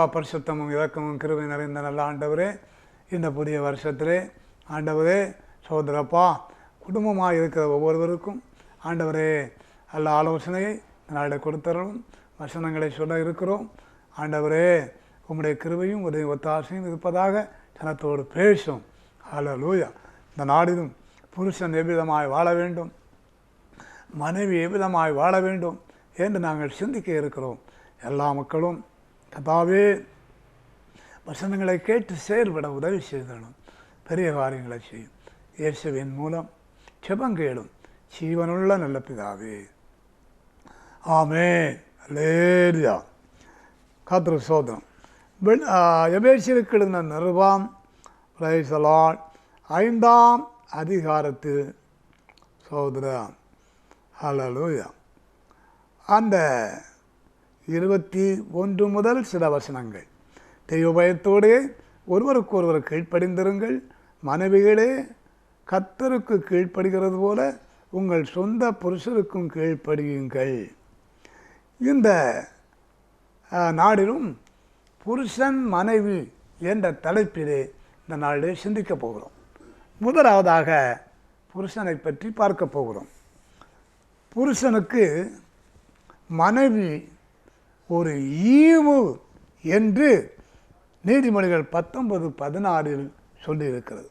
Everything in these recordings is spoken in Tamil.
ஜெபம் பரிசுத்தமும் இரக்கமும் கிருவி நிறைந்த நல்ல ஆண்டவரே இந்த புதிய வருஷத்திலே ஆண்டவரே சோதரப்பா குடும்பமாக இருக்கிற ஒவ்வொருவருக்கும் ஆண்டவரே நல்ல ஆலோசனையை இந்த நாளில் கொடுத்தரும் வசனங்களை சொல்ல இருக்கிறோம். ஆண்டவரே உம்முடைய கிருவையும் உதவி ஒத்தாசையும் இருப்பதாக ஜனத்தோடு பேசும். ஹalleluya. இந்த நாடிலும் புருஷன் எவ்விதமாய் வாழ வேண்டும்? மனைவி எவ்விதமாய் வாழ வேண்டும்? என்று நாங்கள் சிந்திக்க இருக்கிறோம். எல்லா மக்களும் கதாவே வசனங்களை கேட்டு செயல்பட உதவி செய்தனும் பெரிய காரியங்களை செய்யும். இயேசுவின் மூலம் செபங்கேளும் ஜீவனுள்ள நல்ல பிதாவே. ஆமே லேரியா காத்திரு சோதனம். எபேசியருக்கு எழுதின நிருபம் பிரைசலால் ஐந்தாம் அதிகாரத்தில் சோதரம் ஹலலூயா அந்த இருபத்தி ஒன்று முதல் சில வசனங்கள். தெய்வ பயத்தோடே ஒருவருக்கொருவர் கீழ்ப்படிந்திருங்கள். மனைவிகளே கத்தருக்கு கீழ்ப்படுகிறது போல உங்கள் சொந்த புருஷருக்கும் கீழ்ப்படியுங்கள். இந்த நாடிலும் புருஷன் மனைவி என்ற தலைப்பிலே இந்த நாளிலே சிந்திக்கப் போகிறோம். முதலாவதாக புருஷனை பற்றி பார்க்க போகிறோம். புருஷனுக்கு மனைவி ஒரு ஈவு என்று நீதிமொழிகள் பத்தொன்பது பதினாறில் சொல்லியிருக்கிறது.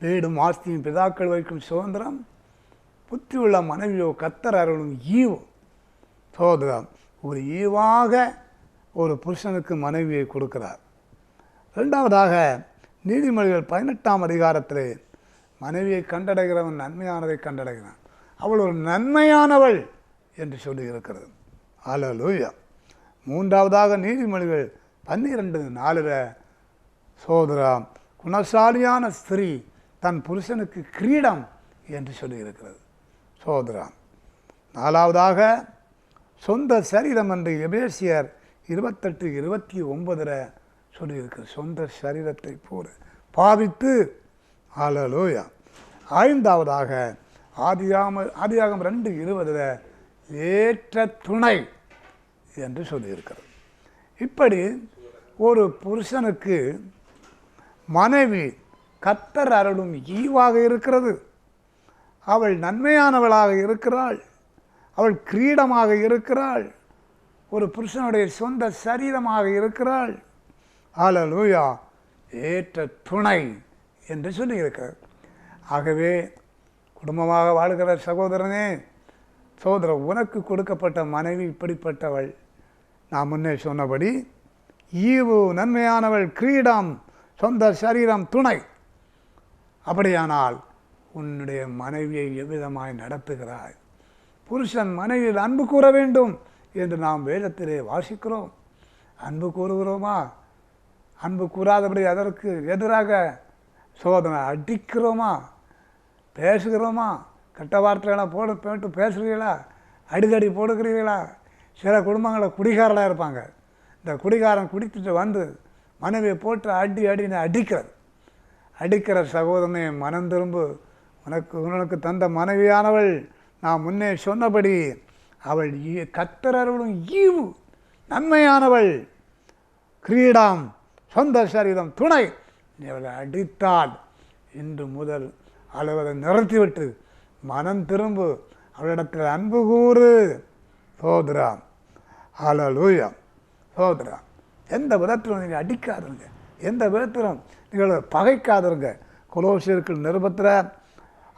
வீடும் ஆஸ்தியும் பிதாக்கள் வைக்கும் சுதந்திரம் புத்தியுள்ள மனைவியோ கத்தர் அருளும் ஈவு. சோதரம் ஒரு ஈவாக ஒரு புருஷனுக்கு மனைவியை கொடுக்கிறார். ரெண்டாவதாக நீதிமொழிகள் பதினெட்டாம் அதிகாரத்தில் மனைவியை கண்டடைகிறவன் நன்மையானதை கண்டடைகிறான். அவள் ஒரு நன்மையானவள் என்று சொல்லியிருக்கிறது. அலலூயா மூன்றாவதாக நீதிமொழிகள் பன்னிரெண்டு நாலுல சோதரா குணசாலியான ஸ்திரீ தன் புருஷனுக்கு கிரீடம் என்று சொல்லியிருக்கிறது. சோதரா நாலாவதாக சொந்த சரீரம் என்று எபேசியர் இருபத்தெட்டு இருபத்தி ஒன்பதில் சொல்லியிருக்கிறது சொந்த சரீரத்தை போல பாவித்து ஆலலோயா ஐந்தாவதாக ஆதியாம ஆதியாகம் ரெண்டு இருபதில் ஏற்ற துணை என்று சொல்லியிருக்கிறது இப்படி ஒரு புருஷனுக்கு மனைவி கத்தர் அருளும் ஈவாக இருக்கிறது. அவள் நன்மையானவளாக இருக்கிறாள். அவள் கிரீடமாக இருக்கிறாள். ஒரு புருஷனுடைய சொந்த சரீரமாக இருக்கிறாள். ஆலலூயா ஏற்ற துணை என்று சொல்லியிருக்கிறார். ஆகவே குடும்பமாக வாழ்கிற சகோதரனே சோதர உனக்கு கொடுக்கப்பட்ட மனைவி இப்படிப்பட்டவள். நான் முன்னே சொன்னபடி ஈவு நன்மையானவள் கிரீடம் சொந்த சரீரம் துணை. அப்படியானால் உன்னுடைய மனைவியை எவ்விதமாய் நடத்துகிறாய்? புருஷன் மனைவியில் அன்பு கூற வேண்டும் என்று நாம் வேதத்திலே வாசிக்கிறோம். அன்பு கூறுகிறோமா? அன்பு கூறாதபடி அதற்கு எதிராக சோதனை அடிக்கிறோமா? பேசுகிறோமா? கெட்ட வார்த்தைகளாக போட போட்டு பேசுகிறீங்களா அடிதடி போடுக்கிறீங்களா சில குடும்பங்களில் குடிகாரலாக இருப்பாங்க. இந்த குடிகாரன் குடித்துட்டு வந்து மனைவியை போட்டு அடி அடின்னு அடிக்கிறது. அடிக்கிற சகோதரனை மனம் திரும்பு. உனக்கு உனக்கு தந்த மனைவியானவள் நான் முன்னே சொன்னபடி அவள் ஈ- ஈவு நன்மையானவள். கிரீடாம் சொந்த சரீதம் துணை. இவளை அடித்தாள் அடித்தால் இன்று முதல் அலுவலை நிறுத்திவிட்டு மனம் திரும்பு. அவரிடத்தில் அன்பு கூறு. சோதரா. ஹலலூயம் சோதரா. எந்த விதத்திலும் நீங்கள் அடிக்காதுங்க. எந்த விதத்திலும் நீங்கள் பகைக்காதுங்க. கொலோசியருக்கு நிருபத்தில்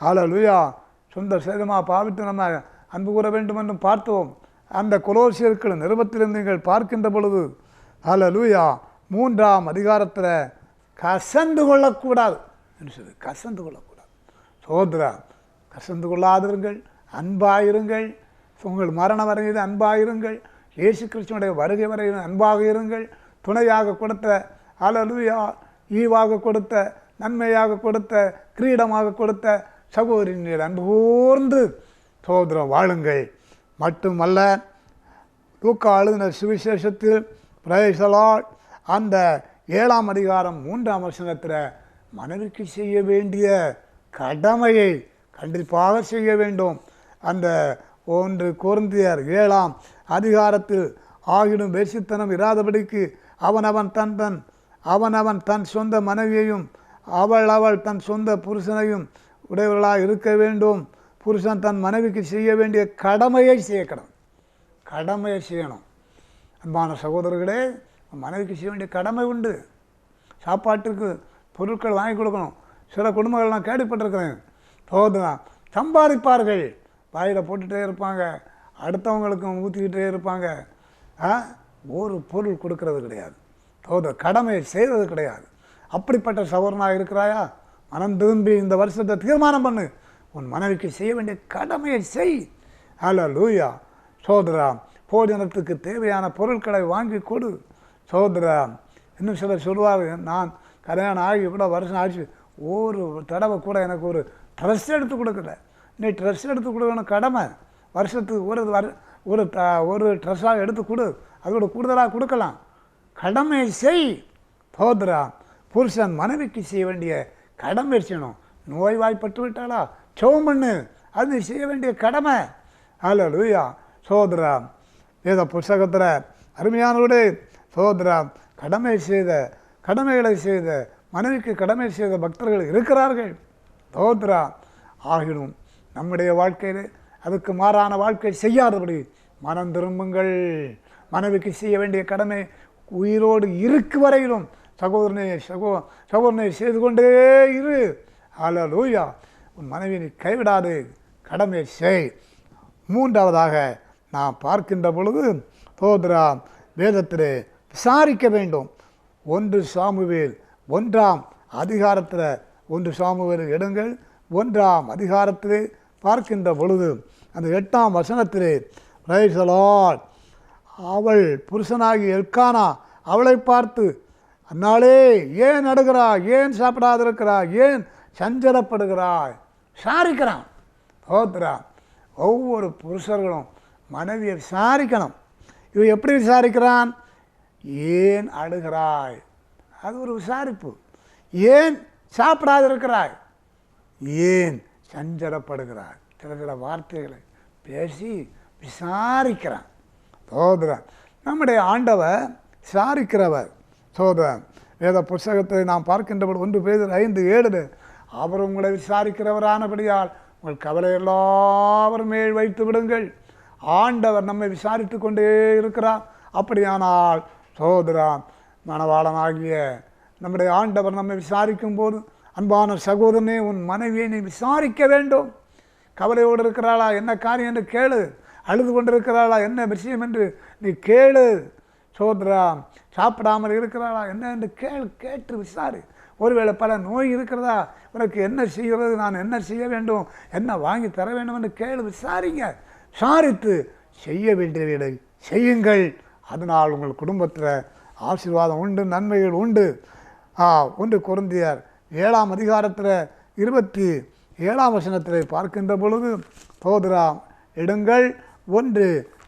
ஹலலூயா சொந்த சேதமாக பாவித்து நம்ம அன்பு கூற வேண்டும் என்றும் பார்த்தோம் அந்த கொலோசியர்கள் நிருபத்திலிருந்து நீங்கள் பார்க்கின்ற பொழுது ஹலலூயா மூன்றாம் அதிகாரத்தில் கசந்து கொள்ளக்கூடாது. என்று சொல்லி கசந்து கொள்ளக்கூடாது. சோதரா. கசந்து கொள்ளாதிருங்கள் அன்பாயிருங்கள். உங்கள் மரணம் வரையில் அன்பாயிருங்கள். இயேசு கிறிஸ்துவனுடைய வருகை வரையில் அன்பாக இருங்கள் துணையாக கொடுத்த அலலுயா ஈவாக கொடுத்த நன்மையாக கொடுத்த கிரீடமாக கொடுத்த சகோதரின் அன்பு கூர்ந்து சோதரம் வாழுங்கள். மட்டுமல்ல லூக்கா எழுதின சுவிசேஷத்தில் பிரேசலால் அந்த ஏழாம் அதிகாரம் மூன்றாம் வசனத்தில் மனைவிக்கு செய்ய வேண்டிய கடமையை கண்டிப்பாக செய்ய வேண்டும். அந்த ஒன்று குருந்தியர் ஏழாம் அதிகாரத்தில் ஆகிடும் வேசித்தனம் இராதபடிக்கு அவனவன் தன் தன் அவனவன் தன் சொந்த மனைவியையும் அவள் அவள் தன் சொந்த புருஷனையும் உடையவர்களாக இருக்க வேண்டும். புருஷன் தன் மனைவிக்கு செய்ய வேண்டிய கடமையை செய்யக்கணும். கடமையை செய்யணும். அன்பான சகோதரர்களே மனைவிக்கு செய்ய வேண்டிய கடமை உண்டு. சாப்பாட்டுக்கு பொருட்கள் வாங்கி கொடுக்கணும். சில குடும்பங்கள் நான் கேள்விப்பட்டிருக்கிறேன் சகோதரன் சம்பாதிப்பார்கள். வாயில் போட்டுகிட்டே இருப்பாங்க. அடுத்தவங்களுக்கும் ஊற்றிக்கிட்டே இருப்பாங்க. ஆ? ஒரு பொருள் கொடுக்கறது கிடையாது. சகோதரர் கடமையை செய்வது கிடையாது. அப்படிப்பட்ட சகோதரனாக இருக்கிறாயா? மனம் திரும்பி இந்த வருஷத்தை தீர்மானம் பண்ணு. உன் மனைவிக்கு செய்ய வேண்டிய கடமையை செய். ஹலோ லூயா சோதரா போஜனத்துக்கு தேவையான பொருட்களை வாங்கி கொடு. சோதரா இன்னும் சிலர் சொல்லுவார்கள் நான் கல்யாணம் ஆகி கூட வருஷம் ஆச்சு. ஒரு தடவை கூட எனக்கு ஒரு ட்ரெஸ் எடுத்து கொடுக்கல நீ ட்ரெஸ் எடுத்து கொடுக்கணும் கடமை. வருஷத்துக்கு ஒரு வர ஒரு த ஒரு ட்ரெஸ்ஸாக எடுத்து கொடு. அதோட கூடுதலாக கொடுக்கலாம். கடமை செய் போதுரா. புருஷன் மனைவிக்கு செய்ய வேண்டிய கடமை செய்யணும். நோய்வாய்ப்பட்டு விட்டாளா? சோம் பண்ணு. அது செய்ய வேண்டிய கடமை. அல்ல லூயா சோதரா. ஏதோ புஸ்தகத்தில் அருமையானவர்களே சோதரா. கடமை செய்த கடமைகளை செய்த மனைவிக்கு கடமை செய்த பக்தர்கள் இருக்கிறார்கள். தோத்ரா ஆகிடும். நம்முடைய வாழ்க்கையில் அதுக்கு மாறான வாழ்க்கை செய்யாதபடி மனம் திரும்புங்கள். மனைவிக்கு செய்ய வேண்டிய கடமை உயிரோடு இருக்கு வரையிலும். சகோதரனை சகோ சகோதரனை செய்து கொண்டே இரு. ஹalleluya. உன் மனைவியை கைவிடாது. கடமை செய். மூன்றாவதாக நாம் பார்க்கின்ற பொழுது சோதரா வேதத்தில் விசாரிக்க வேண்டும். ஒன்று சாமுவேல் ஒன்றாம் அதிகாரத்தில் ஒன்று சாமுவேல் எடுங்கள் ஒன்றாம் அதிகாரத்திலே பார்க்கின்ற பொழுது அந்த எட்டாம் வசனத்திலே பிரைசலாட் அவள் புருஷனாகி எல்கானா அவளை பார்த்து அன்னாலே ஏன் அடுகிறாய் ஏன் சாப்பிடாதிருக்கிறாய்? ஏன் சஞ்சலப்படுகிறாய்? சாரிக்கிறான். போத்துறான் ஒவ்வொரு புருஷர்களும் மனைவியை விசாரிக்கணும். இவன் எப்படி விசாரிக்கிறான்? ஏன் அழுகிறாய்? அது ஒரு விசாரிப்பு. ஏன் சாப்பிடாது இருக்கிறாய் ஏன் சஞ்சலப்படுகிறாய் சில சில வார்த்தைகளை பேசி விசாரிக்கிறான். சோதரன் நம்முடைய ஆண்டவர் விசாரிக்கிறவர். சோதரன் வேத புஸ்தகத்தை நாம் பார்க்கின்றவர் ஒன்று பேர் ஐந்து ஏழு அவர் உங்களை விசாரிக்கிறவரானபடியால் உங்கள் கவலை எல்லாவரும் மேல் வைத்து விடுங்கள். ஆண்டவர் நம்மை விசாரித்து கொண்டே இருக்கிறார். அப்படியானால் சோதரான் மணவாளனாகிய நம்முடைய ஆண்டவர் நம்மை விசாரிக்கும் போது அன்பான சகோதரனே உன் மனைவியை நீ விசாரிக்க வேண்டும். கவலையோடு இருக்கிறாளா? என்ன காரியம் என்று கேளு. அழுது கொண்டிருக்கிறாளா? என்ன விஷயம் என்று நீ கேளு. சோதரா சாப்பிடாமல் இருக்கிறாளா? என்ன என்று கேள் கேட்டு விசாரி. ஒருவேளை பல நோய் இருக்கிறதா? உனக்கு என்ன செய்கிறது? நான் என்ன செய்ய வேண்டும்? என்ன வாங்கி தர வேண்டும் என்று கேளு விசாரிங்க. விசாரித்து செய்ய வேண்டியதை செய்யுங்கள். அதனால் உங்கள் குடும்பத்தில் ஆசீர்வாதம் உண்டு நன்மைகள் உண்டு. ஒன்று குருந்தியர் ஏழாம் அதிகாரத்தில் இருபத்தி ஏழாம் வசனத்தில் பார்க்கின்ற பொழுது சோதராம் எடுங்கள். ஒன்று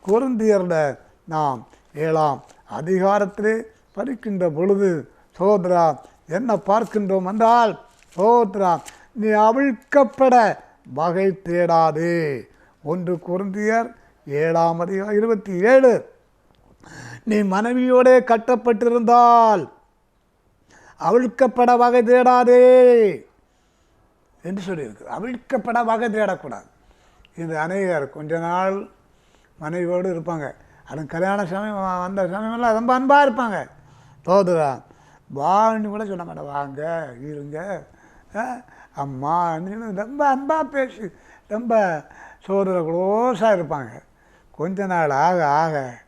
குருந்தியரில் நாம் ஏழாம் அதிகாரத்திலே படிக்கின்ற பொழுது சோதரா என்ன பார்க்கின்றோம் என்றால் சோதரா நீ அவிழ்க்கப்பட வகை தேடாதே. ஒன்று குருந்தியர் ஏழாம் அதிகாரம் இருபத்தி ஏழு நீ மனைவியோடே கட்டப்பட்டிருந்தால் அவிழ்க்கப்பட வகை தேடாதே என்று சொல்லியிருக்கு. அவிழ்க்கப்பட வகை தேடக்கூடாது. இந்த அநேகர் கொஞ்ச நாள் மனைவியோடு இருப்பாங்க. அது கல்யாண சமயம் வந்த சமயமெல்லாம் ரொம்ப அன்பாக இருப்பாங்க. தோதுதான் வான்னு கூட சொல்ல மாட்டேன். வாங்க இருங்க ஆ, அம்மா ரொம்ப அன்பாக பேசி ரொம்ப சோதர க்ளோஸாக இருப்பாங்க. கொஞ்ச நாள் ஆக ஆக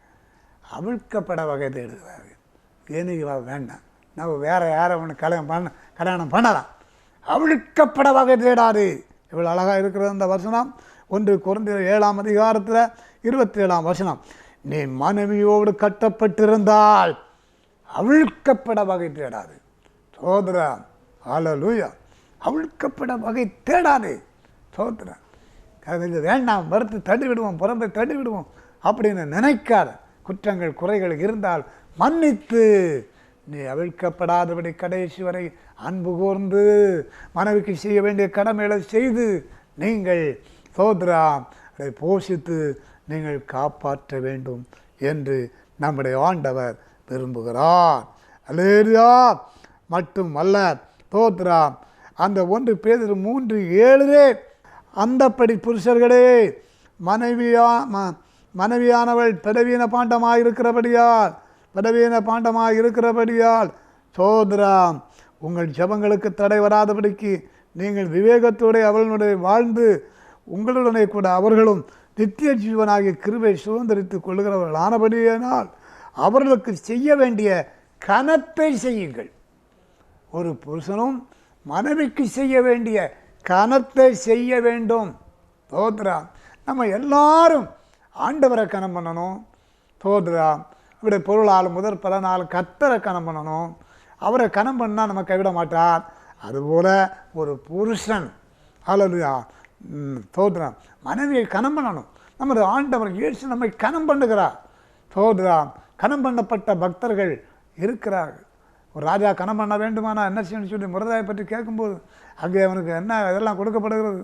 அவிழ்க்கப்பட வகை தேடுகிறார்கள். எனக்கு வேண்டாம். நம்ம வேறு யாரை ஒன்று கல்யாணம் பண்ண கல்யாணம் பண்ணலாம். அவிழ்க்கப்பட வகை தேடாது. இவ்வளோ அழகாக இருக்கிறது அந்த வசனம். ஒன்று குறைந்த ஏழாம் அதிகாரத்தில் இருபத்தி ஏழாம் வசனம். நீ மனைவியோடு கட்டப்பட்டிருந்தால் அவிழ்க்கப்பட வகை தேடாது. சோதரா அலலூயா அவிழ்க்கப்பட வகை தேடாது. சோதரா அது வேண்டாம் மறுத்து தள்ளி விடுவோம் புறம்பை தள்ளி விடுவோம் அப்படின்னு நினைக்காத குற்றங்கள் குறைகள் இருந்தால் மன்னித்து நீ அவிழ்க்கப்படாதபடி கடைசி வரை அன்பு கூர்ந்து மனைவிக்கு செய்ய வேண்டிய கடமைகளை செய்து நீங்கள் சோதரா அதை போஷித்து நீங்கள் காப்பாற்ற வேண்டும் என்று நம்முடைய ஆண்டவர் விரும்புகிறார். அலேரியா மட்டும் அல்ல தோத்ரா அந்த ஒன்று பேர் மூன்று ஏழுலே அந்தப்படி புருஷர்களே மனைவியா ம மனைவியானவள் பிறவீன பாண்டமாக இருக்கிறபடியால் பலவீன பாண்டமாக இருக்கிறபடியால் சோதராம் உங்கள் ஜபங்களுக்கு தடை வராதபடிக்கு நீங்கள் விவேகத்தோடு அவர்களுடைய வாழ்ந்து உங்களுடனே கூட அவர்களும் நித்திய ஜீவனாகிய கிருவை சுதந்திரித்துக் கொள்கிறவர்கள் ஆனபடியானால் அவர்களுக்கு செய்ய வேண்டிய கனத்தை செய்யுங்கள். ஒரு புருஷனும் மனைவிக்கு செய்ய வேண்டிய கனத்தை செய்ய வேண்டும். தோத்ரா நம்ம எல்லாரும் ஆண்டவரை கனம் பண்ணணும். தோத்ரா இவருடைய பொருளால் முதற் பலனால் கத்தரை கணம் பண்ணணும். அவரை கணம் பண்ணால் நம்ம கைவிட மாட்டார். அதுபோல் ஒரு புருஷன். அலலுயா தோத்ரா மனைவியை கணம் பண்ணணும். நமது ஆண்டவர் இயேசு நம்மை கணம் பண்ணுகிறார். தோத்ரா கணம் பண்ணப்பட்ட பக்தர்கள் இருக்கிறார்கள் ஒரு ராஜா கணம் பண்ண வேண்டுமானா என்ன செய்யணும்னு சொல்லி முரதாயை பற்றி கேட்கும்போது அங்கே அவனுக்கு என்ன இதெல்லாம் கொடுக்கப்படுகிறது?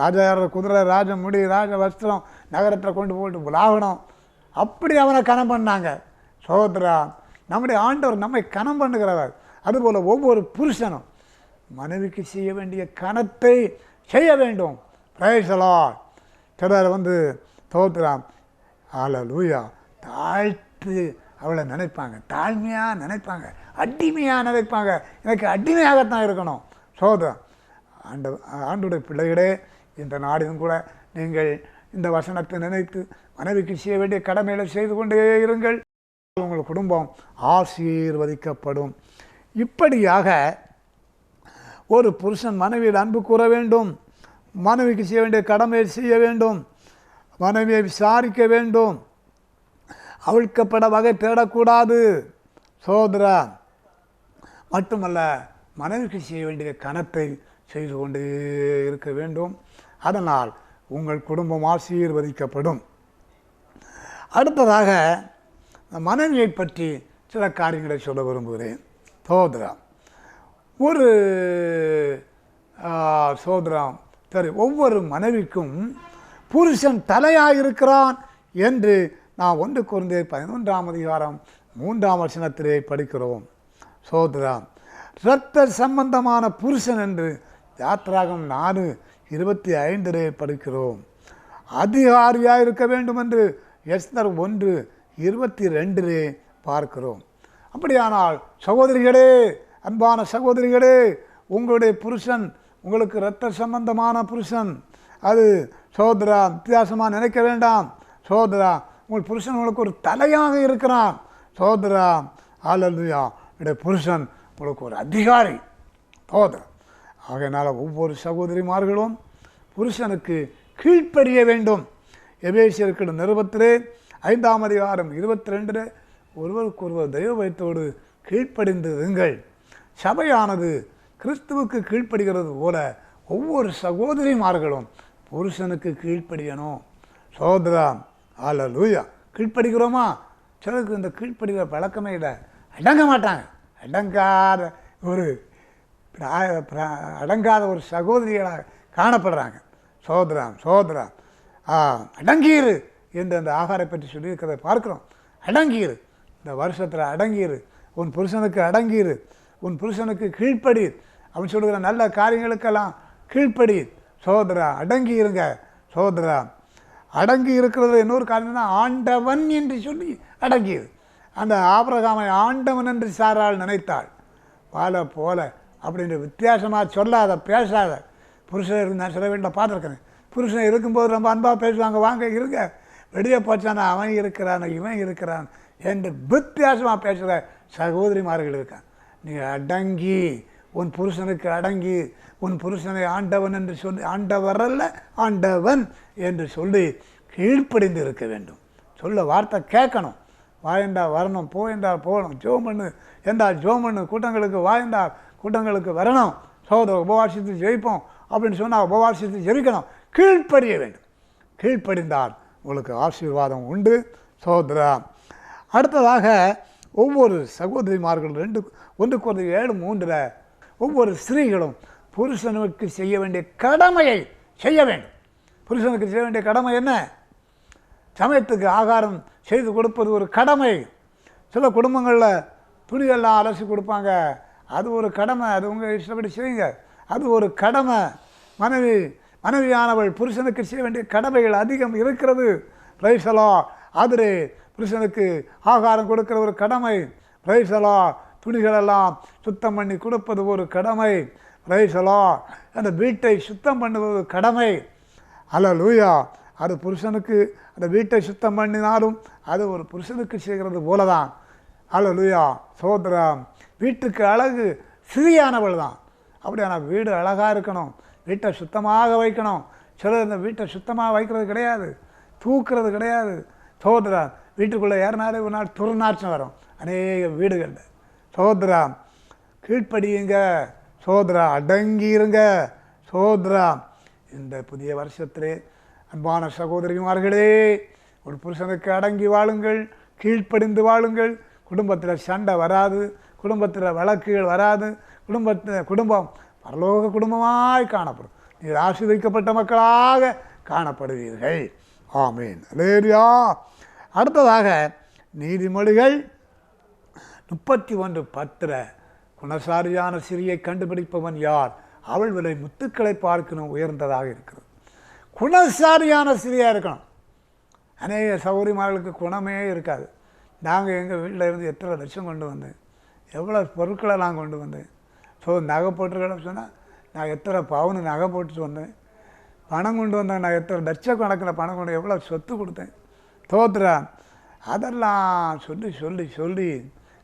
ராஜா குதிரை ராஜ முடி ராஜ வஸ்திரம் நகரத்தில் கொண்டு போட்டு உலாகணும் அப்படி அவனை கணம் பண்ணாங்க. சகோதரா நம்முடைய ஆண்டவர் நம்மை கணம் பண்ணுகிறவர். அதுபோல் ஒவ்வொரு புருஷனும் மனைவிக்கு செய்ய வேண்டிய கணத்தை செய்ய வேண்டும். பிரேசலா சிலர் வந்து தோத்துறான் ஆல லூயா தாழ்த்து அவளை நினைப்பாங்க. தாழ்மையாக நினைப்பாங்க. அடிமையாக நினைப்பாங்க. எனக்கு அடிமையாகத்தான் இருக்கணும். சோதரம் ஆண்டு ஆண்டுடைய பிள்ளைகளே இந்த நாடிலும் கூட நீங்கள் இந்த வசனத்தை நினைத்து மனைவிக்கு செய்ய வேண்டிய கடமைகளை செய்து கொண்டே இருங்கள். உங்கள் குடும்பம் ஆசீர்வதிக்கப்படும். இப்படியாக ஒரு புருஷன் மனைவியில் அன்பு கூற வேண்டும். மனைவிக்கு செய்ய வேண்டிய கடமையை செய்ய வேண்டும். மனைவியை விசாரிக்க வேண்டும். அவிழ்க்கப்பட வகை தேடக்கூடாது. சோதரா மட்டுமல்ல மனைவிக்கு செய்ய வேண்டிய கணத்தை செய்து கொண்டே இருக்க வேண்டும். அதனால் உங்கள் குடும்பம் ஆசீர்வதிக்கப்படும். அடுத்ததாக மனநிலை பற்றி சில காரியங்களை சொல்ல விரும்புகிறேன். சோதரா ஒரு சோதரம் சரி ஒவ்வொரு மனைவிக்கும் புருஷன் தலையாக இருக்கிறான் என்று நான் ஒன்று குறைந்து பதினொன்றாம் அதிகாரம் மூன்றாம் வசனத்திலே படிக்கிறோம். சோதரா இரத்த சம்பந்தமான புருஷன் என்று யாத்திராகம் நாலு இருபத்தி ஐந்திலே படிக்கிறோம். அதிகாரியாக இருக்க வேண்டும் என்று எஸ்னர் ஒன்று இருபத்தி ரெண்டிலே பார்க்கிறோம். அப்படியானால் சகோதரிகளே அன்பான சகோதரிகளே உங்களுடைய புருஷன் உங்களுக்கு இரத்த சம்பந்தமான புருஷன். அது சோதரா வித்தியாசமாக நினைக்க வேண்டாம். சோதரா உங்கள் புருஷன் உங்களுக்கு ஒரு தலையாக இருக்கிறான். சோதரா ஆலல்யா என்னுடைய புருஷன் உங்களுக்கு ஒரு அதிகாரி. சோதரா ஆகையினால் ஒவ்வொரு சகோதரிமார்களும் புருஷனுக்கு கீழ்ப்படிய வேண்டும். எபேசியர்கள் நிறுவத்திலே ஐந்தாம் அதிகாரம் இருபத்தி ரெண்டில் ஒருவருக்கொருவர் தெய்வ பயத்தோடு கீழ்ப்படிந்திருங்கள். சபையானது கிறிஸ்துவுக்கு கீழ்ப்படுகிறது போல ஒவ்வொரு சகோதரிமார்களும் புருஷனுக்கு கீழ்ப்படியணும். சோதரா ஆல லூயா கீழ்ப்படுகிறோமா? சிலருக்கு இந்த கீழ்ப்படுகிற பழக்கமே இல்லை. அடங்க மாட்டாங்க. அடங்காத ஒரு அடங்காத ஒரு சகோதரிகளாக காணப்படுறாங்க. சோதராம் சோதராம் அடங்கியிரு என்று அந்த ஆகாரை பற்றி சொல்லியிருக்கிறத பார்க்குறோம். அடங்கியிரு இந்த வருஷத்தில் அடங்கியிரு உன் புருஷனுக்கு அடங்கியிரு உன் புருஷனுக்கு கீழ்ப்படி அப்படின்னு சொல்லுகிற நல்ல காரியங்களுக்கெல்லாம் கீழ்ப்படி சோதரா அடங்கி இருங்க சோதரா அடங்கி இருக்கிறது இன்னொரு காரணம்னா ஆண்டவன் என்று சொல்லி அடங்கியது அந்த ஆபரகாமை ஆண்டவன் என்று சாரால் நினைத்தாள். பால போல அப்படின்ற வித்தியாசமாக சொல்லாத பேசாத. புருஷன் இருந்து நான் சில வீட்டில் பார்த்துருக்கேன் புருஷன் இருக்கும்போது ரொம்ப அன்பாக பேசுவாங்க. வாங்க இருங்க. வெளியே போச்சானா அவன் இருக்கிறான் இவன் இருக்கிறான் என்று வித்தியாசமாக பேசுகிற சகோதரிமார்கள் இருக்கான் நீ அடங்கி உன் புருஷனுக்கு அடங்கி உன் புருஷனை ஆண்டவன் என்று சொல்லி ஆண்டவர் அல்ல ஆண்டவன் என்று சொல்லி கீழ்ப்படிந்து இருக்க வேண்டும். சொல்ல வார்த்தை கேட்கணும். வாயண்டா வரணும் போயண்டா போகணும். ஜோம் பண்ணு என்றால் ஜோம் பண்ணு கூட்டங்களுக்கு வாயண்டா கூட்டங்களுக்கு வரணும். சோதர உபவாசித்து ஜெயிப்போம் அப்படின்னு சொன்னால் உபவாசித்து ஜெயிக்கணும் கீழ்ப்படிய வேண்டும். கீழ்ப்படிந்தால் உங்களுக்கு ஆசீர்வாதம் உண்டு. சகோதரா அடுத்ததாக ஒவ்வொரு சகோதரிமார்கள் ரெண்டு ஒன்றுக்கு ஒரு ஏழு மூன்றில் ஒவ்வொரு ஸ்திரீகளும் புருஷனுக்கு செய்ய வேண்டிய கடமையை செய்ய வேண்டும். புருஷனுக்கு செய்ய வேண்டிய கடமை என்ன? சமயத்துக்கு ஆகாரம் செய்து கொடுப்பது ஒரு கடமை. சில குடும்பங்களில் துணியெல்லாம் அலசி கொடுப்பாங்க. அது ஒரு கடமை. அது உங்கள் இஷ்டப்படி செய்யுங்க. அது ஒரு கடமை. மனைவி மனைவியானவள் புருஷனுக்கு செய்ய வேண்டிய கடமைகள் அதிகம் இருக்கிறது. பிரைசலா அதிரே புருஷனுக்கு ஆகாரம் கொடுக்கிற ஒரு கடமை. பிரைசலா துணிகளெல்லாம் சுத்தம் பண்ணி கொடுப்பது ஒரு கடமை. பிரைசலா அந்த வீட்டை சுத்தம் பண்ணுவது கடமை. அல்ல லூயா அது புருஷனுக்கு அந்த வீட்டை சுத்தம் பண்ணினாலும் அது ஒரு புருஷனுக்கு செய்கிறது போல தான் அல்ல லூயா சோதரம் வீட்டுக்கு அழகு சிறியானவள் தான். அப்படி ஆனால் வீடு அழகாக இருக்கணும். வீட்டை சுத்தமாக வைக்கணும். சிலர் இந்த வீட்டை சுத்தமாக வைக்கிறது கிடையாது. தூக்குறது கிடையாது. சோதரா வீட்டுக்குள்ளே ஏறினாலே ஒரு நாள் துருநாற்றம் வரும். அநேக வீடுகளில் சோதரா கீழ்ப்படியுங்க. சோதரா அடங்கியிருங்க. சோதரா இந்த புதிய வருஷத்திலே அன்பான சகோதரிமார்களே ஒரு புருஷனுக்கு அடங்கி வாழுங்கள். கீழ்ப்படிந்து வாழுங்கள். குடும்பத்தில் சண்டை வராது. குடும்பத்தில் வழக்குகள் வராது. குடும்பத்தில் குடும்பம் பரலோக குடும்பமாய் காணப்படும். நீர் ஆசீர்வதிக்கப்பட்ட மக்களாக காணப்படுவீர்கள். ஆமீன். அலேரியா அடுத்ததாக நீதிமொழிகள் முப்பத்தி ஒன்று பத்திர. குணசாரியான சிறியை கண்டுபிடிப்பவன் யார்? அவள் விலை முத்துக்களை பார்க்கணும் உயர்ந்ததாக இருக்கிறது. குணசாரியான சிறியாக இருக்கணும். அநேக சௌகரியமார்களுக்கு குணமே இருக்காது. நாங்கள் எங்கள் வீட்டில் இருந்து எத்தனை லட்சம் கொண்டு வந்தேன் எவ்வளோ பொருட்களை நான் கொண்டு வந்தேன் ஸோ நகை போட்டிருக்கேன்னு சொன்னால் நான் எத்தனை பவுன் நகை போட்டு வந்தேன். பணம் கொண்டு வந்தேன் நான் எத்தனை லட்சக்கணக்கில் பணம் கொண்டு எவ்வளோ சொத்து கொடுத்தேன். தோத்துறேன் அதெல்லாம் சொல்லி சொல்லி சொல்லி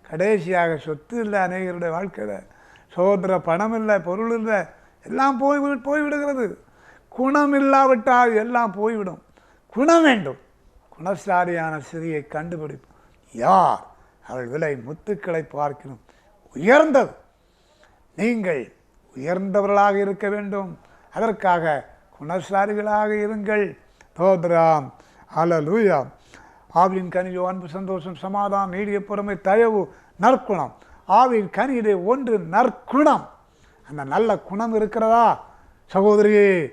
கடைசியாக சொத்து இல்லை அநேகருடைய வாழ்க்கையில். சோதர பணம் இல்லை பொருள் இல்லை எல்லாம் போய் போய்விடுகிறது குணம் இல்லாவிட்டால் எல்லாம் போய்விடும். குணம் வேண்டும். குணசாரியான சிறியை கண்டுபிடிப்போம். யார்? அவள் விலை முத்துக்களை பார்க்கணும். உயர்ந்தது. நீங்கள் உயர்ந்தவர்களாக இருக்க வேண்டும். அதற்காக குணசாரிகளாக இருங்கள். தோத்ராம். அலலூயா ஆவியின் கனியோ அன்பு சந்தோஷம் சமாதானம் நீடிய பொறுமை தயவு நற்குணம். ஆவியின் கனியிலே ஒன்று நற்குணம். அந்த நல்ல குணம் இருக்கிறதா? சகோதரியே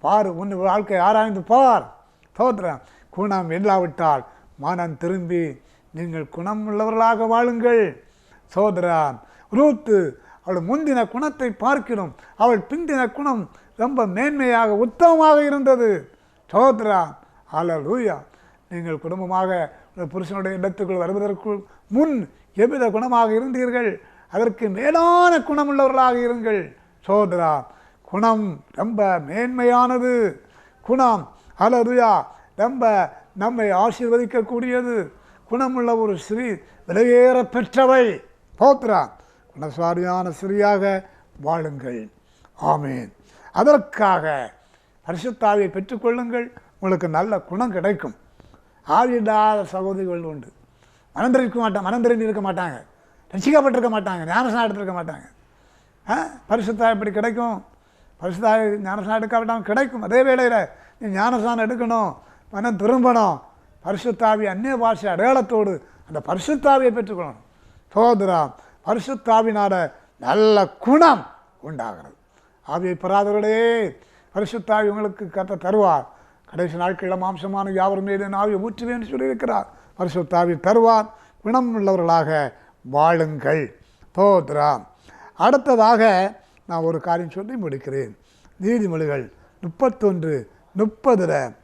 பார் உன் வாழ்க்கை ஆராய்ந்து பார். தோத்ரம். குணம் இல்லாவிட்டால் மனம் திரும்பி நீங்கள் குணம் உள்ளவர்களாக வாழுங்கள். சோதரான் ரூத்து அவள் முந்தின குணத்தை பார்க்கிறோம் அவள் பிந்தின குணம் ரொம்ப மேன்மையாக உத்தமமாக இருந்தது. சோதரா லூயா நீங்கள் குடும்பமாக ஒரு புருஷனுடைய இடத்துக்குள் வருவதற்குள் முன் எவ்வித குணமாக இருந்தீர்கள்? அதற்கு மேலான குணமுள்ளவர்களாக இருங்கள். சோதரா குணம் ரொம்ப மேன்மையானது. குணம் அலருயா ரொம்ப நம்மை ஆசீர்வதிக்கக்கூடியது. குணமுள்ள ஒரு ஸ்ரீ விலையேற பெற்றவை போத்ரா குணசாரியான ஸ்ரீயாக வாழுங்கள். ஆமீன். அதற்காக பரிசுத்தாவியை பெற்றுக்கொள்ளுங்கள். உங்களுக்கு நல்ல குணம் கிடைக்கும். ஆவியில்லாத சகோதரிகள் உண்டு. மனந்திருக்க மாட்டாங்க மனந்திரண்டு இருக்க மாட்டாங்க. ரசிக்கப்பட்டிருக்க மாட்டாங்க. ஞானசனம் எடுத்திருக்க மாட்டாங்க. ஆ? பரிசுத்தா எப்படி கிடைக்கும்? பரிசுத்தாவி ஞானசானம் எடுக்காவிட்டாலும் கிடைக்கும். அதே வேளையில் நீ ஞானசானம் எடுக்கணும். மனம் திரும்பணும். பரிசுத்தாவி அந்நிய பாஷை அடையாளத்தோடு அந்த பரிசுத்தாவியை பெற்றுக்கொள்ளணும். சோதரா பரிசுத்தாவினால நல்ல குணம் உண்டாகிறது. ஆவியை பெறாதவர்களே பரிசுத்தாவி உங்களுக்கு கத்த தருவார். கடைசி நாட்களில் மாம்சமான யாவர் மீது ஆவியை ஊற்றுவேன் சொல்லியிருக்கிறார். பரிசுத்தாவி தருவார். குணம் உள்ளவர்களாக வாழுங்கள். தோத்ரா அடுத்ததாக நான் ஒரு காரியம் சொல்லி முடிக்கிறேன். நீதிமொழிகள் முப்பத்தொன்று முப்பதுல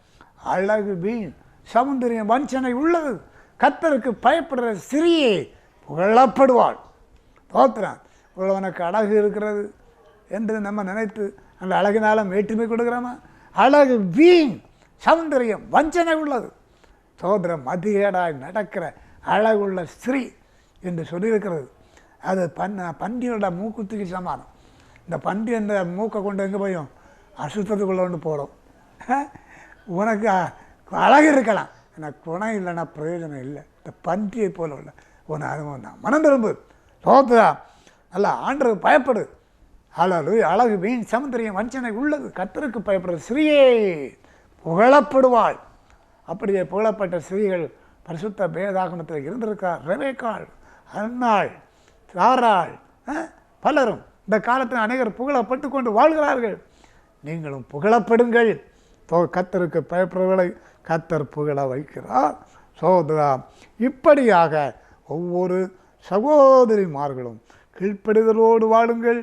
அழகு வீண் சமுந்தரியம் வஞ்சனை உள்ளது. கத்தருக்கு பயப்படுற சிறியே புகழப்படுவாள். போத்துறான் உழவனுக்கு அழகு இருக்கிறது என்று நம்ம நினைத்து அந்த அழகினால வேற்றுமை கொடுக்குறோமா? அழகு வீண் சௌந்தரியம் வஞ்சனை உள்ளது. சோதரம் மதிகேடாய் நடக்கிற அழகுள்ள ஸ்திரீ என்று சொல்லியிருக்கிறது. அது பன் பண்டியோட மூக்குத்துக்கு சமானம். இந்த பண்டி அந்த மூக்கை கொண்டு எங்கே போயும்? அசுத்தத்துக்குள்ளே கொண்டு போகிறோம் உனக்கு அழகு இருக்கலாம். ஆனால் குணம் இல்லைன்னா பிரயோஜனம் இல்லை. இந்த பன்றியை போல உள்ள உன் அனுபவம் தான். மனம் திரும்பு. சோத்ரா நல்லா ஆண்டருக்கு பயப்படு. அழகு அழகு வீண் சமுத்திரியம் வஞ்சனை உள்ளது. கத்தருக்கு பயப்படுற ஸ்ரீயே புகழப்படுவாள் அப்படியே புகழப்பட்ட ஸ்ரீகள் பரிசுத்த பேதாகமத்தில் இருந்திருக்கார் ரெவேக்காள் அன்னாள் சாராள் பலரும் இந்த காலத்தில் அநேகர் புகழப்பட்டு கொண்டு வாழ்கிறார்கள். நீங்களும் புகழப்படுங்கள். தோ- கத்தருக்கு பயப்படுறவர்களை கத்தர் புகழ வைக்கிறார். சோதரா இப்படியாக ஒவ்வொரு சகோதரிமார்களும் கீழ்ப்படுதலோடு வாழுங்கள்.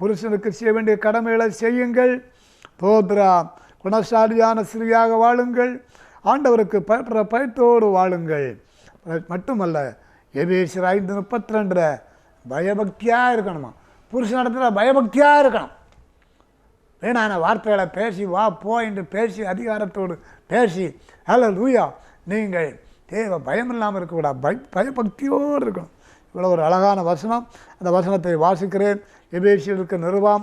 புருஷனுக்கு செய்ய வேண்டிய கடமைகளை செய்யுங்கள். தோத்ரா குணசாலியான ஸ்திரியாக வாழுங்கள். ஆண்டவருக்கு பயப்படுற பயத்தோடு வாழுங்கள். மட்டுமல்ல எபேசர் ஐந்து முப்பத்தி ரெண்டில் பயபக்தியாக இருக்கணுமா புருஷனிடத்தில் பயபக்தியாக இருக்கணும். வீணான வார்த்தைகளை பேசி வா போ என்று பேசி அதிகாரத்தோடு பேசி ஹலோ லூயா நீங்கள் தேவை பயம் இல்லாமல் இருக்கக்கூடாது. பய பயபக்தியோடு இருக்கணும். இவ்வளோ ஒரு அழகான வசனம். அந்த வசனத்தை வாசிக்கிறேன். எபேசியில் இருக்க நிறுவாம்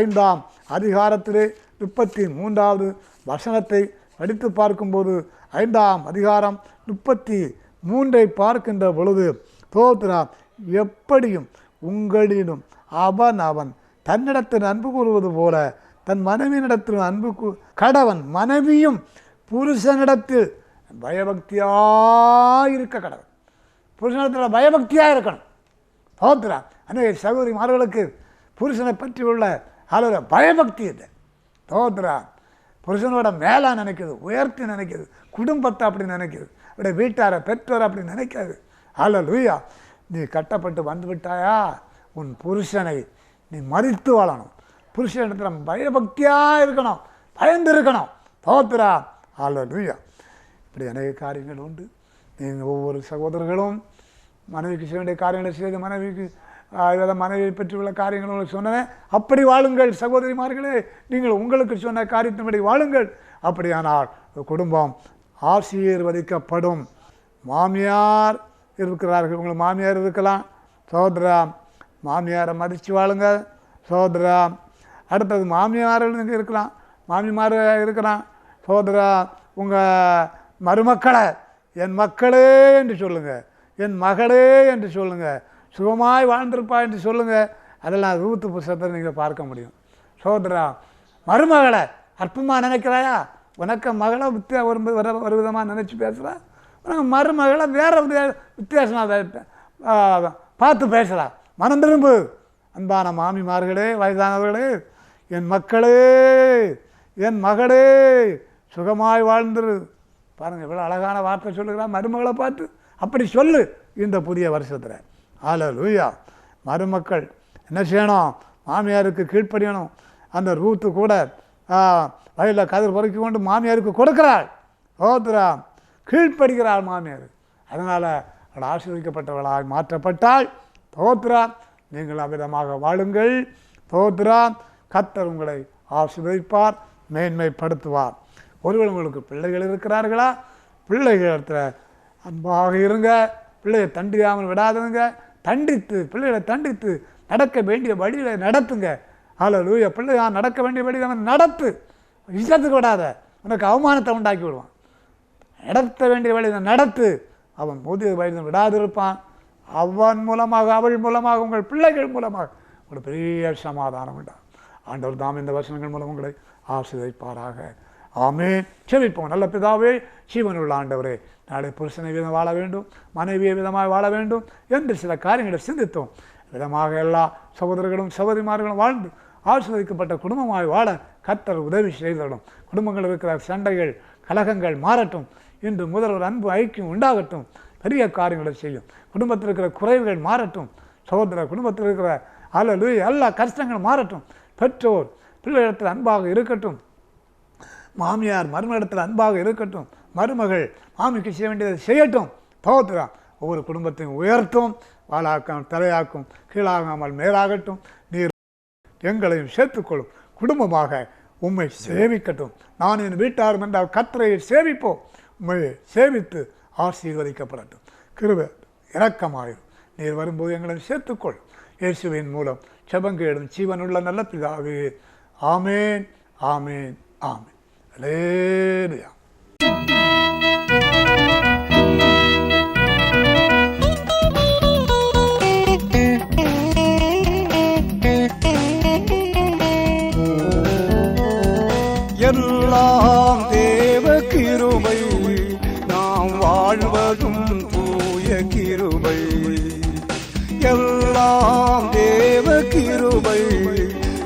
ஐந்தாம் அதிகாரத்திலே முப்பத்தி மூன்றாவது வசனத்தை படித்து பார்க்கும்போது ஐந்தாம் அதிகாரம் முப்பத்தி மூன்றை பார்க்கின்ற பொழுது தோத்ரா எப்படியும் உங்களிலும் அவன் அவன் தன்னிடத்தில் அன்பு கூறுவது போல தன் மனைவியினிடத்தில் அன்பு கூ கடவன் மனைவியும் புருஷனிடத்தில் பயபக்தியாக இருக்க கடவன். புருஷனத்தில் பயபக்தியாக இருக்கணும். தோத்ரா அநேக சகோதரிமார்களுக்கு புருஷனை பற்றி உள்ள அளவில் பயபக்தி இல்லை தோத்ரா புருஷனோட மேலாக நினைக்குது உயர்த்தி நினைக்குது குடும்பத்தை அப்படி நினைக்குது அப்படியே வீட்டாரை பெற்றோர் அப்படி நினைக்காது. ஆளோ லூயா நீ கட்டப்பட்டு வந்து விட்டாயா உன் புருஷனை நீ மதித்து வாழணும். புருஷனிடத்தில் பயபக்தியாக இருக்கணும் பயந்து இருக்கணும். தோத்துரா ஆளோ லூயா இப்படி அநேக காரியங்கள் உண்டு. ஒவ்வொரு சகோதரர்களும் மனைவிக்கு செய்ய வேண்டிய காரியங்களை செய்து மனைவிக்கு இதை மனைவியை பெற்றுள்ள உள்ள காரியங்கள் உங்களுக்கு சொன்னேன் அப்படி வாழுங்கள் சகோதரிமார்களே நீங்கள் உங்களுக்கு சொன்ன காரியத்தின்படி வாழுங்கள் அப்படியானால் குடும்பம் ஆசீர்வதிக்கப்படும் மாமியார் இருக்கிறார்கள் உங்கள் மாமியார் இருக்கலாம் சகோதரா மாமியாரை மதித்து வாழுங்க சகோதரா அடுத்தது மாமியார்கள் நீங்கள் இருக்கலாம் மாமிமார் இருக்கலாம் சகோதரா உங்கள் மருமக்களை என் மக்களே என்று சொல்லுங்கள் என் மகளே என்று சொல்லுங்கள் சுகமாய் வாழ்ந்திருப்பா என்று சொல்லுங்கள் அதெல்லாம் ரூத்து புஸ்தகத்தை நீங்கள் பார்க்க முடியும். சோதரா மருமகளை அற்பமாக நினைக்கிறாயா? உனக்கு மகளை வித்தியா ஒரு ஒரு ஒரு விதமாக நினச்சி பேசுகிறா உனக்கு மருமகளை வேற வித்தியாசமாக பார்த்து பேசுகிறா மனம் திரும்பு. அன்பான மாமிமார்களே வயதானவர்களே என் மக்களே என் மகளே சுகமாய் வாழ்ந்துரு. பாருங்கள் இவ்வளோ அழகான வார்த்தை சொல்லுகிறான் மருமகளை பார்த்து. அப்படி சொல்லு இந்த புதிய வருஷத்தில். ஆல லூயா மருமக்கள் என்ன செய்யணும்? மாமியாருக்கு கீழ்ப்படியணும். அந்த ரூத்து கூட வயலில் கதிர் பொறுக்கி கொண்டு மாமியாருக்கு கொடுக்கிறாள். ஓத்துரா கீழ்ப்படுகிறாள் மாமியார். அதனால் அவள் ஆசீர்வதிக்கப்பட்டவளாக மாற்றப்பட்டாள். தோத்ரா நீங்கள் அமிதமாக வாழுங்கள். தோத்ரா கத்தர் உங்களை ஆசீர்வதிப்பார் மேன்மைப்படுத்துவார். ஒருவேளை உங்களுக்கு பிள்ளைகள் இருக்கிறார்களா? பிள்ளைகளிடத்தில் அன்பாக இருங்க. பிள்ளையை தண்டியாமல் விடாதுங்க தண்டித்து பிள்ளைகளை தண்டித்து நடக்க வேண்டிய வழியில் நடத்துங்க. அதில் லூய பிள்ளையா நடக்க வேண்டிய வழியில் அவன் நடத்து. இஷ்டத்துக்கு விடாத. உனக்கு அவமானத்தை உண்டாக்கி விடுவான். நடத்த வேண்டிய வழியில் நடத்து. அவன் முதிய வயதில் விடாதிருப்பான். அவன் மூலமாக அவள் மூலமாக உங்கள் பிள்ளைகள் மூலமாக. ஒரு பெரிய சமாதானம் உண்டா. ஆண்டவர் தாம் இந்த வசனங்கள் மூலம் உங்களை ஆசிரியப்பாராக ஆமே. செவிப்போம் நல்ல பிதாவே ஜீவனுள்ள ஆண்டவரே. நாளை புருஷனை விதம் வாழ வேண்டும் மனைவியை விதமாக வாழ வேண்டும் என்று சில காரியங்களை சிந்தித்தோம். விதமாக எல்லா சகோதரர்களும் சகோதரிமார்களும் வாழ்ந்து ஆசிர்வதிக்கப்பட்ட குடும்பமாய் வாழ கத்தர் உதவி செய்திடும் குடும்பங்கள் இருக்கிற சண்டைகள் கலகங்கள் மாறட்டும். இன்று முதல் ஒரு அன்பு ஐக்கியம் உண்டாகட்டும். பெரிய காரியங்களை செய்யும். குடும்பத்தில் இருக்கிற குறைவுகள் மாறட்டும். சகோதர குடும்பத்தில் இருக்கிற அல்லது எல்லா கஷ்டங்கள் மாறட்டும். பெற்றோர் பிள்ளைகளிடத்தில் அன்பாக இருக்கட்டும். மாமியார் மருமகளிடத்தில் அன்பாக இருக்கட்டும் மருமகள் மாமிக்கு செய்ய வேண்டியதை செய்யட்டும். தோத்துறான் ஒவ்வொரு குடும்பத்தையும் உயர்த்தும் வாழாக்கம் தலையாக்கும் கீழாகாமல் மேலாகட்டும். நீர் எங்களையும் சேர்த்துக்கொள்ளும். குடும்பமாக உம்மை சேவிக்கட்டும். நான் என் வீட்டார் என்றால் கத்தரையை சேவிப்போம். உண்மையை சேவித்து ஆசீர்வதிக்கப்படட்டும். கிருப இரக்கமாயிரும் நீர் வரும்போது எங்களை சேர்த்துக்கொள். இயேசுவின் மூலம் செபங்கேடும் ஜீவனுள்ள நல்ல பிதாவே. ஆமேன் ஆமேன் ஆமேன். அலேலுயா எல்லாம் தேவ கிருபை. நாம் வாழ்வதும் தூய கிருபை. எல்லாம் தேவ கிருபை.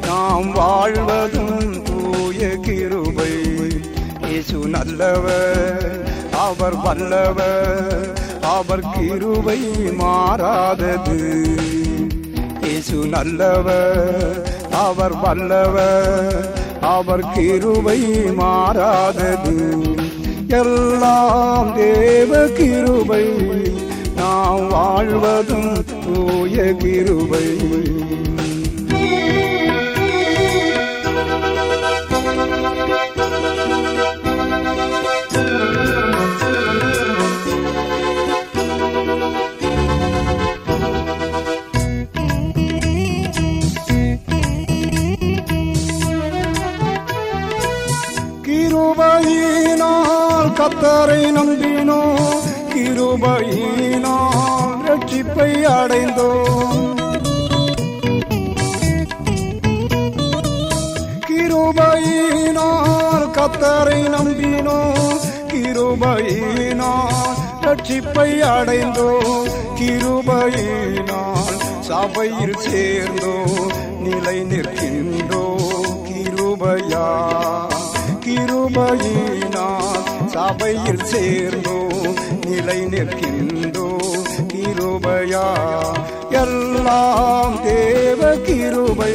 நாம் வாழ்வதும் இயேசு நல்லவர் அவர் வல்லவர் அவர் கிருவை மாறாதது. இயேசு நல்லவர் அவர் வல்லவர் அவர் கிருவை மாறாதது. எல்லாம் தேவ கிருபை நாம் வாழ்வதும் தூய கிருபை. கிருபையினால் கத்தரை நம்பினோ கிருபையினால் ரட்சிப்பை அடைந்தோம். கிருபையினால் கத்தரை நம்பினோ கிருபையினால் ரட்சிப்பை அடைந்தோ கிருபையினால் சபையில் சேர்ந்தோ நிலை நிற்கின்றோ கிருபையா கிருபையினால் சபையில் சேர்ந்தோ நிலை நிற்கின்றோ கிருபையா? எல்லாம் தேவ கிருபை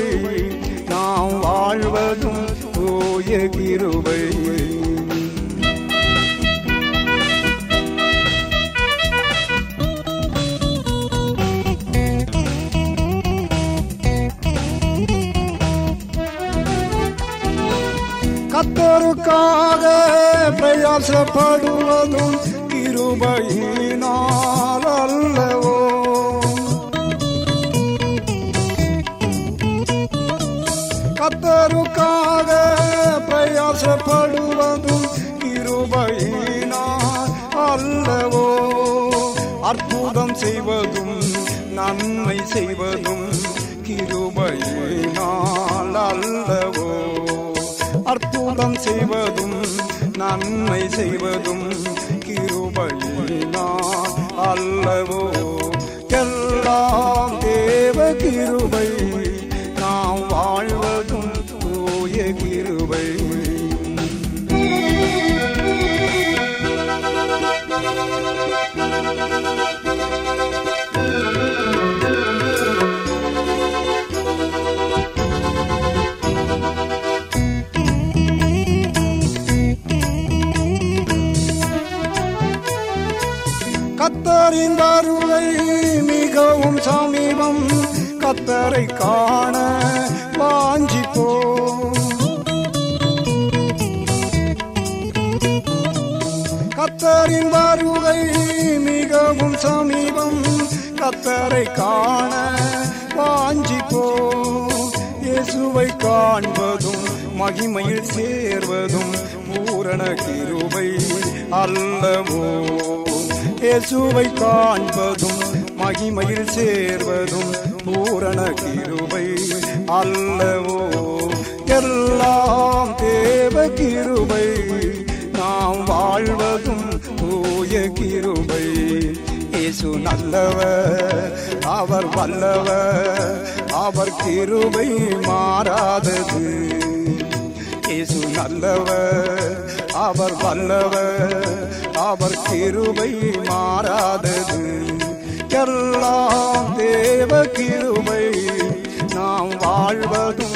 நாம் வாழ்வதும் தூய கிருபை. கத்தருக்காக பிரயாசப்படுவதும் கிருபையினால் அல்லவோ கத்தருக்காக பிரயாசப்படுவதும் கிருபையினால் அல்லவோ அற்புதம் செய்வதும் நன்மை செய்வதும் கிருபையினால் அல்லவோ துன்பம் செய்வதும் நன்மை செய்வதும் கிருபையினால் அல்லவோ. கத்தரின் வருகை மிகவும் சமீபம் கத்தரை காண வாஞ்சிப்போ கத்தரின் வருகை மிகவும் சமீபம் கத்தரை காண வாஞ்சிப்போ இயேசுவை காண்பதும் மகிமையில் சேர்வதும் பூரண கிருபை அல்லவோ. இயேசுவை காண்பதும் மகிமையில் சேர்வதும் பூரண கிருபை அல்லவோ? எல்லாம் தேவ கிருபை நாம் வாழ்வதும் தூய கிருபை. இயேசு நல்லவர் அவர் வல்லவர் அவர் கிருபை மாறாதது. இயேசு நல்லவர் அவர் வல்லவர் அவர் கிருபை மாறாதது. எல்லாம் தேவ கிருபை நாம் வாழ்வதும்